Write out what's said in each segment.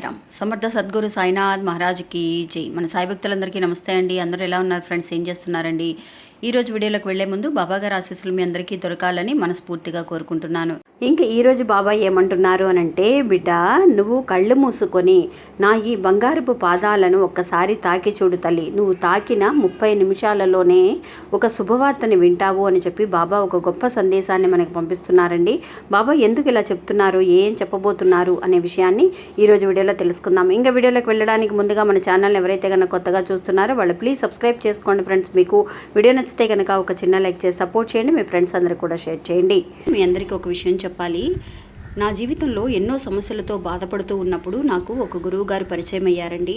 సాయిరామ్ సమర్థ సద్గురు సాయినాథ్ మహారాజ్కి జై. మన సాయి భక్తులందరికీ నమస్తే అండి. అందరూ ఎలా ఉన్నారు? ఫ్రెండ్స్ ఏం చేస్తున్నారండి? ఈ రోజు వీడియోలోకి వెళ్ళే ముందు బాబాగారి ఆశీస్సులు మీ అందరికీ దొరకాలని మనస్ఫూర్తిగా కోరుకుంటున్నాను. ఇంకా ఈరోజు బాబా ఏమంటున్నారు అని అంటే బిడ్డ నువ్వు కళ్ళు మూసుకొని నా ఈ బంగారపు పాదాలను ఒక్కసారి తాకి చూడు తల్లి. నువ్వు తాకిన ముప్పై నిమిషాలలోనే ఒక శుభవార్తని వింటావు అని చెప్పి బాబా ఒక గొప్ప సందేశాన్ని మనకు పంపిస్తున్నారండి. బాబా ఎందుకు ఇలా చెప్తున్నారు? ఏం చెప్పబోతున్నారు? అనే విషయాన్ని ఈరోజు వీడియోలో తెలుసుకుందాం ఇంకా వీడియోలోకి వెళ్ళడానికి ముందుగా మన ఛానల్ ఎవరైతే కనుక కొత్తగా చూస్తున్నారో వాళ్ళు ప్లీజ్ సబ్స్క్రైబ్ చేసుకోండి ఫ్రెండ్స్. మీకు వీడియో నచ్చితే కనుక ఒక చిన్న లైక్ చేసి సపోర్ట్ చేయండి. మీ ఫ్రెండ్స్ అందరికీ కూడా షేర్ చేయండి. మీ అందరికీ ఒక విషయం చెప్పాలి. నా జీవితంలో ఎన్నో సమస్యలతో బాధపడుతూ ఉన్నప్పుడు నాకు ఒక గురువు గారు పరిచయం అయ్యారండి.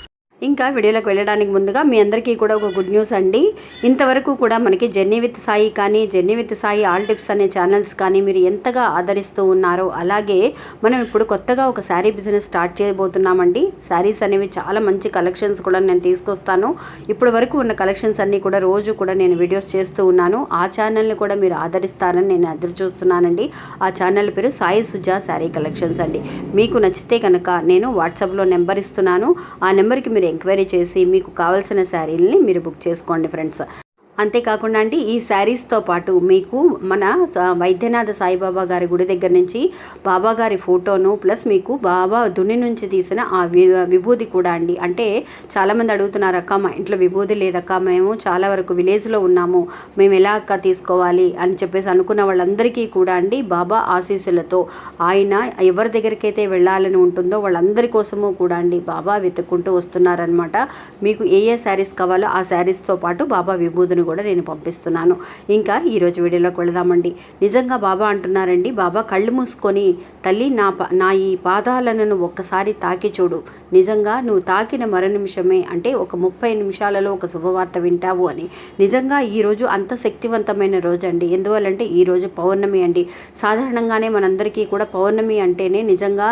ఇంకా వీడియోలోకి వెళ్ళడానికి ముందుగా మీ అందరికీ కూడా ఒక గుడ్ న్యూస్ అండి. ఇంతవరకు కూడా మనకి జర్నీ విత్ సాయి కానీ journey with Sai all tips అనే ఛానల్స్ కానీ మీరు ఎంతగా ఆదరిస్తూ ఉన్నారో అలాగే మనం ఇప్పుడు కొత్తగా ఒక శారీ బిజినెస్ స్టార్ట్ చేయబోతున్నామండి. శారీస్ అనేవి చాలా మంచి కలెక్షన్స్ కూడా నేను తీసుకొస్తాను. ఇప్పటి వరకు ఉన్న కలెక్షన్స్ అన్నీ కూడా రోజు కూడా నేను వీడియోస్ చేస్తూ ఉన్నాను. ఆ ఛానల్ని కూడా మీరు ఆదరిస్తారని నేను ఎదురు చూస్తున్నానండి. ఆ ఛానల్ పేరు సాయి సుజా శారీ కలెక్షన్స్ అండి. మీకు నచ్చితే కనుక నేను వాట్సాప్లో నెంబర్ ఇస్తున్నాను. ఆ నెంబర్కి మీరు ఎంక్వైరీ చేసి మీకు కావాల్సిన శారీలని మీరు బుక్ చేసుకోండి ఫ్రెండ్స్. అంతేకాకుండా అండి ఈ శారీస్తో పాటు మీకు మన వైద్యనాథ సాయిబాబా గారి గుడి దగ్గర నుంచి బాబా గారి ఫోటోను ప్లస్ మీకు బాబా దుని నుంచి తీసిన ఆ వి విభూది కూడా అండి. అంటే చాలామంది అడుగుతున్నారు అక్క మా ఇంట్లో విభూది లేదక్క మేము చాలా వరకు విలేజ్లో ఉన్నాము మేము ఎలా అక్క తీసుకోవాలి? అని చెప్పేసి అనుకున్న వాళ్ళందరికీ కూడా అండి బాబా ఆశీస్సులతో ఆయన ఎవరి దగ్గరికైతే వెళ్ళాలని ఉంటుందో వాళ్ళందరి కోసము కూడా అండి బాబా వెతుక్కుంటూ వస్తున్నారనమాట మీకు ఏ ఏ శారీస్ కావాలో ఆ శారీస్తో పాటు బాబా విభూతిని కూడా నేను పంపిస్తున్నాను. ఇంకా ఈరోజు వీడియోలోకి వెళదామండి. నిజంగా బాబా అంటున్నారండి బాబా కళ్ళు మూసుకొని తల్లి నా ప నా ఈ పాదాలను ఒక్కసారి తాకి చూడు. నిజంగా నువ్వు తాకిన మర నిమిషమే అంటే ఒక ముప్పై నిమిషాలలో ఒక శుభవార్త వింటావు అని. నిజంగా ఈరోజు అంత శక్తివంతమైన రోజు అండి ఎందువల్లంటే ఈరోజు పౌర్ణమి అండి. సాధారణంగానే మనందరికీ కూడా పౌర్ణమి అంటేనే నిజంగా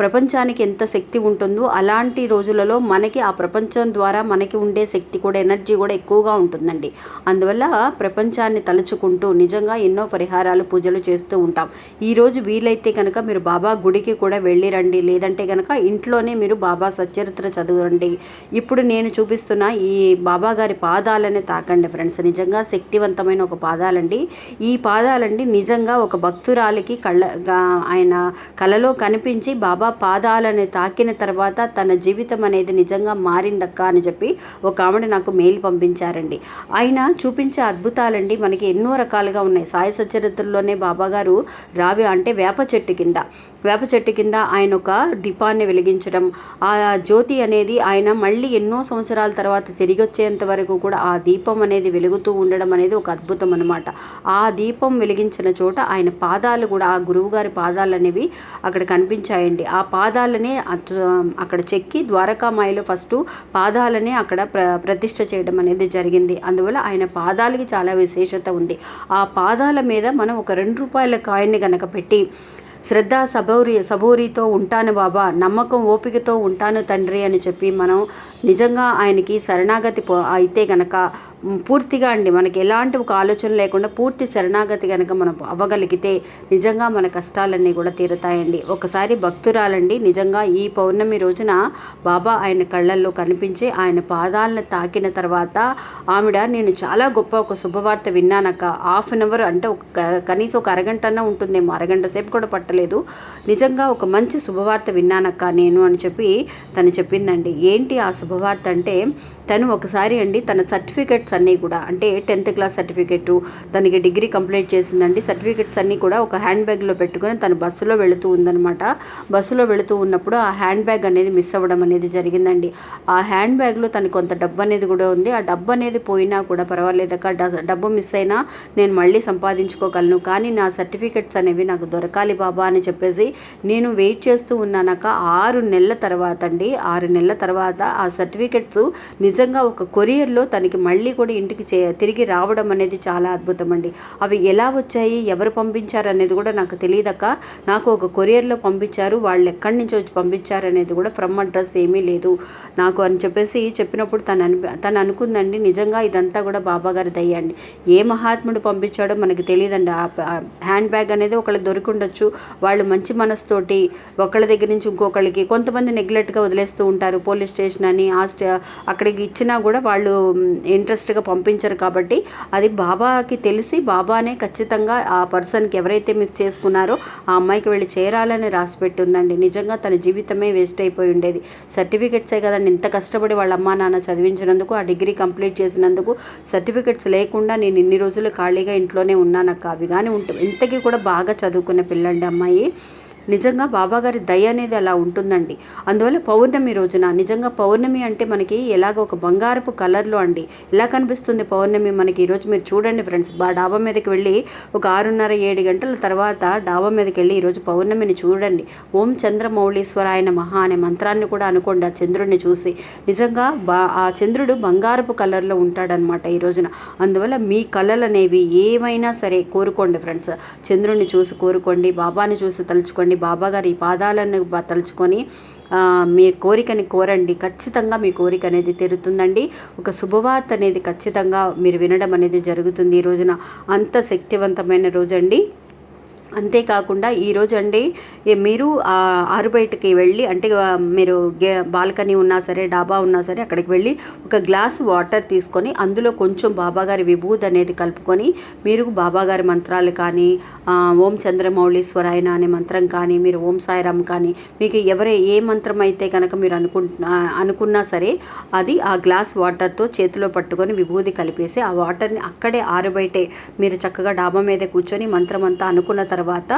ప్రపంచానికి ఎంత శక్తి ఉంటుందో అలాంటి రోజులలో మనకి ఆ ప్రపంచం ద్వారా మనకి ఉండే శక్తి కూడా ఎనర్జీ కూడా ఎక్కువగా ఉంటుందండి. అందువల్ల ప్రపంచాన్ని తలుచుకుంటూ నిజంగా ఎన్నో పరిహారాలు పూజలు చేస్తూ ఉంటాం. ఈరోజు వీలైతే కనుక మీరు బాబా గుడికి కూడా వెళ్ళి రండి లేదంటే కనుక ఇంట్లోనే మీరు బాబా సచరిత్ర చదవండి. ఇప్పుడు నేను చూపిస్తున్న ఈ బాబా గారి పాదాలని తాకండి ఫ్రెండ్స్. నిజంగా శక్తివంతమైన ఒక పాదాలండి. ఈ పాదాలండి నిజంగా ఒక భక్తురాలికి కళ్ళ ఆయన కలలో కనిపించి బాబా పాదాలని తాకిన తర్వాత తన జీవితం అనేది నిజంగా మారిందక్క అని చెప్పి ఒక ఆవిడ నాకు మెయిల్ పంపించారండి. ఆయన చూపించే అద్భుతాలండి మనకి ఎన్నో రకాలుగా ఉన్నాయి. సాయి సచరిత్రలోనే బాబాగారు రావి అంటే వేప చెట్టు కింద. వేప చెట్టు కింద ఆయన ఒక దీపాన్ని వెలిగించడం ఆ జ్యోతి అనేది ఆయన మళ్ళీ ఎన్నో సంవత్సరాల తర్వాత తిరిగి వచ్చేంత వరకు కూడా ఆ దీపం అనేది వెలుగుతూ ఉండడం అనేది ఒక అద్భుతం అనమాట ఆ దీపం వెలిగించిన చోట ఆయన పాదాలు కూడా ఆ గురువుగారి పాదాలు అనేవి అక్కడ కనిపించాయండి. ఆ పాదాలనే అక్కడ చెక్కి ద్వారకామాయిలో ఫస్ట్ పాదాలనే అక్కడ ప్ర ప్రతిష్ట చేయడం అనేది జరిగింది. అందువల్ల ఆయన పాదాలకి చాలా విశేషత ఉంది. ఆ పాదాల మీద మనం ఒక రెండు రూపాయల కాయిన్ని కనుక పెట్టి శ్రద్ధ సబౌరి సబూరితో ఉంటాను బాబా నమ్మకం ఓపికతో ఉంటాను తండ్రి అని చెప్పి మనం నిజంగా ఆయనకి శరణాగతి అయితే గనక పూర్తిగా అండి. మనకి ఎలాంటి ఒక ఆలోచన లేకుండా పూర్తి శరణాగతి కనుక మనం అవ్వగలిగితే నిజంగా మన కష్టాలన్నీ కూడా తీరుతాయండి. ఒకసారి భక్తురాలండి నిజంగా ఈ పౌర్ణమి రోజున బాబా ఆయన కళ్ళల్లో కనిపించి ఆయన పాదాలను తాకిన తర్వాత ఆవిడ నేను చాలా గొప్ప ఒక శుభవార్త విన్నానక్క. హాఫ్ అన్ అవర్ అంటే ఒక కనీసం ఒక అరగంట అన్నా ఉంటుందేమో. అరగంట సేపు కూడా పట్టలేదు. నిజంగా ఒక మంచి శుభవార్త విన్నానక్క నేను అని చెప్పి తను చెప్పిందండి. ఏంటి ఆ శుభవార్త అంటే తను ఒకసారి అండి తన సర్టిఫికెట్స్ అన్నీ కూడా అంటే టెన్త్ క్లాస్ సర్టిఫికెట్ తనకి డిగ్రీ కంప్లీట్ చేసిందండి. సర్టిఫికెట్స్ అన్నీ కూడా ఒక హ్యాండ్ బ్యాగ్లో పెట్టుకొని తను బస్సులో వెళుతూ ఉందన్నమాట. బస్సులో వెళుతూ ఉన్నప్పుడు ఆ హ్యాండ్ బ్యాగ్ అనేది మిస్ అవ్వడం అనేది జరిగిందండి. ఆ హ్యాండ్ బ్యాగ్లో తనకి కొంత డబ్బు అనేది కూడా ఉంది. ఆ డబ్బు అనేది పోయినా కూడా పర్వాలేదక్క డ- డబ్బు మిస్ అయినా నేను మళ్ళీ సంపాదించుకోగలను. కానీ నా సర్టిఫికెట్స్ అనేవి నాకు దొరకాలి బాబా బాబా అని చెప్పేసి నేను వెయిట్ చేస్తూ ఉన్నానక్క ఆరు నెలల తర్వాత అండి ఆరు నెలల తర్వాత ఆ సర్టిఫికెట్స్ నిజంగా ఒక కొరియర్లో తనకి మళ్ళీ కూడా ఇంటికి చే తిరిగి రావడం అనేది చాలా అద్భుతం అండి. అవి ఎలా వచ్చాయి ఎవరు పంపించారు అనేది కూడా నాకు తెలియదక్క. నాకు ఒక కొరియర్లో పంపించారు వాళ్ళు ఎక్కడి నుంచి వచ్చి పంపించారు అనేది కూడా ఫ్రమ్ అడ్రస్ ఏమీ లేదు. నాకు అని చెప్పేసి చెప్పినప్పుడు తను అని తను అనుకుందండి నిజంగా ఇదంతా కూడా బాబాగారి దయ్యండి ఏ మహాత్ముడు పంపించాడో మనకి తెలియదండి. ఆ ఆ హ్యాండ్ బ్యాగ్ అనేది ఒకళ్ళు దొరికి ఉండొచ్చు వాళ్ళు మంచి మనసుతోటి ఒకళ్ళ దగ్గర నుంచి ఇంకొకళ్ళకి కొంతమంది నెగ్లెక్ట్గా వదిలేస్తూ ఉంటారు. పోలీస్ స్టేషన్ అని ఆ స్టే అక్కడికి ఇచ్చినా కూడా వాళ్ళు ఇంట్రెస్ట్ ఇంట్రెస్ట్గా పంపించరు కాబట్టి అది బాబాకి తెలిసి బాబానే ఖచ్చితంగా ఆ పర్సన్కి ఎవరైతే మిస్ చేసుకున్నారో ఆ అమ్మాయికి వెళ్ళి చేరాలని రాసి పెట్టి ఉందండి నిజంగా తన జీవితమే వేస్ట్ అయిపోయి ఉండేది. సర్టిఫికెట్సే కదండి. ఇంత కష్టపడి వాళ్ళ అమ్మా నాన్న చదివించినందుకు ఆ డిగ్రీ కంప్లీట్ చేసినందుకు సర్టిఫికెట్స్ లేకుండా నేను ఇన్ని రోజులు ఖాళీగా ఇంట్లోనే ఉన్నానక్క. అవి కానీ ఉంటుంది ఇంతకీ కూడా బాగా చదువుకునే పిల్లండి అమ్మాయి. నిజంగా బాబాగారి దయ అనేది అలా ఉంటుందండి. అందువల్ల పౌర్ణమి రోజున నిజంగా పౌర్ణమి అంటే మనకి ఎలాగ ఒక బంగారపు కలర్లో అండి. ఎలా కనిపిస్తుంది పౌర్ణమి మనకి? ఈరోజు మీరు చూడండి ఫ్రెండ్స్ బా డాబా మీదకి వెళ్ళి ఒక ఆరున్నర ఏడు గంటల తర్వాత డాబా మీదకి వెళ్ళి ఈరోజు పౌర్ణమిని చూడండి. ఓం చంద్రమౌళీశ్వరాయన మహా అనే మంత్రాన్ని కూడా అనుకోండి ఆ చంద్రుడిని చూసి. నిజంగా బా ఆ చంద్రుడు బంగారపు కలర్లో ఉంటాడనమాట ఈ రోజున. అందువల్ల మీ కళలు అనేవి ఏమైనా సరే కోరుకోండి ఫ్రెండ్స్. చంద్రుడిని చూసి కోరుకోండి బాబాని చూసి తలుచుకోండి బాబాగారి పాదాలను తలుచుకొని మీ కోరికని కోరండి. ఖచ్చితంగా మీ కోరిక అనేది తెరుతుందండి. ఒక శుభవార్త అనేది ఖచ్చితంగా మీరు వినడం అనేది జరుగుతుంది ఈ రోజున. అంత శక్తివంతమైన రోజండి. అంతేకాకుండా ఈరోజు అండి మీరు ఆరు బయటకి వెళ్ళి అంటే మీరు గే బాల్కనీ ఉన్నా సరే డాబా ఉన్నా సరే అక్కడికి వెళ్ళి ఒక గ్లాస్ వాటర్ తీసుకొని అందులో కొంచెం బాబాగారి విభూది అనేది కలుపుకొని మీరు బాబాగారి మంత్రాలు కానీ ఓం చంద్రమౌళీశ్వరాయన అనే మంత్రం కానీ మీరు ఓం సాయిరామ్ కానీ మీకు ఎవరే ఏ మంత్రం అయితే కనుక మీరు అనుకు అనుకున్నా సరే అది ఆ గ్లాస్ వాటర్తో చేతిలో పట్టుకొని విభూది కలిపేసి ఆ వాటర్ని అక్కడే ఆరుబయటే మీరు చక్కగా డాబా మీద కూర్చొని మంత్రం అంతా అనుకున్న తర్వాత తర్వాత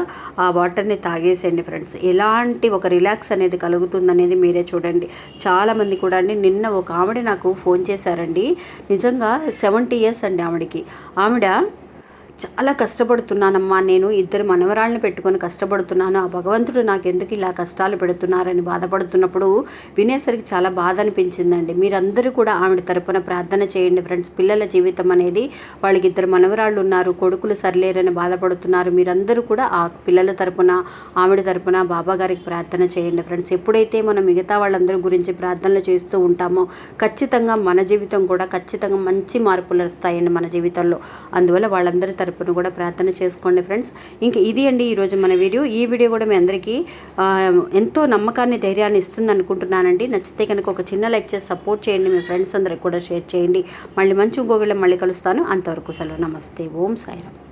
ఆ వాటర్ని తాగేసేయండి ఫ్రెండ్స్. ఎలాంటి ఒక రిలాక్స్ అనేది కలుగుతుందనేది మీరే చూడండి. చాలామంది కూడా అండి నిన్న ఒక ఆవిడ నాకు ఫోన్ చేశారండి. నిజంగా సెవెంటీ ఇయర్స్ అండి ఆవిడకి. ఆవిడ చాలా కష్టపడుతున్నానమ్మా. నేను ఇద్దరు మనవరాళ్ళని పెట్టుకొని కష్టపడుతున్నాను. ఆ భగవంతుడు నాకు ఎందుకు ఇలా కష్టాలు పెడుతున్నారని బాధపడుతున్నప్పుడు వినేసరికి చాలా బాధ అనిపించిందండి. మీరందరూ కూడా ఆవిడ తరపున ప్రార్థన చేయండి ఫ్రెండ్స్. పిల్లల జీవితం అనేది వాళ్ళకి ఇద్దరు మనవరాళ్ళు ఉన్నారు కొడుకులు సరిలేరని బాధపడుతున్నారు. మీరందరూ కూడా ఆ పిల్లల తరపున ఆవిడ తరపున బాబా గారికి ప్రార్థన చేయండి ఫ్రెండ్స్. ఎప్పుడైతే మనం మిగతా వాళ్ళందరి గురించి ప్రార్థనలు చేస్తూ ఉంటామో ఖచ్చితంగా మన జీవితం కూడా ఖచ్చితంగా మంచి మార్పులు వస్తాయండి మన జీవితంలో. అందువల్ల వాళ్ళందరి తరపున కూడా ప్రార్థన చేసుకోండి ఫ్రెండ్స్. ఇంకా ఇది అండి ఈరోజు మన వీడియో. ఈ వీడియో కూడా మీ అందరికీ ఎంతో నమ్మకాన్ని ధైర్యాన్ని ఇస్తుంది అనుకుంటున్నానండి. నచ్చితే కనుక ఒక చిన్న లైక్ చేసి సపోర్ట్ చేయండి. మీ ఫ్రెండ్స్ అందరికి కూడా షేర్ చేయండి. మళ్ళీ మంచి ఇంకొకళ్ళు మళ్ళీ కలుస్తాను. అంతవరకు సెలవు. నమస్తే. ఓం సాయిరామ్.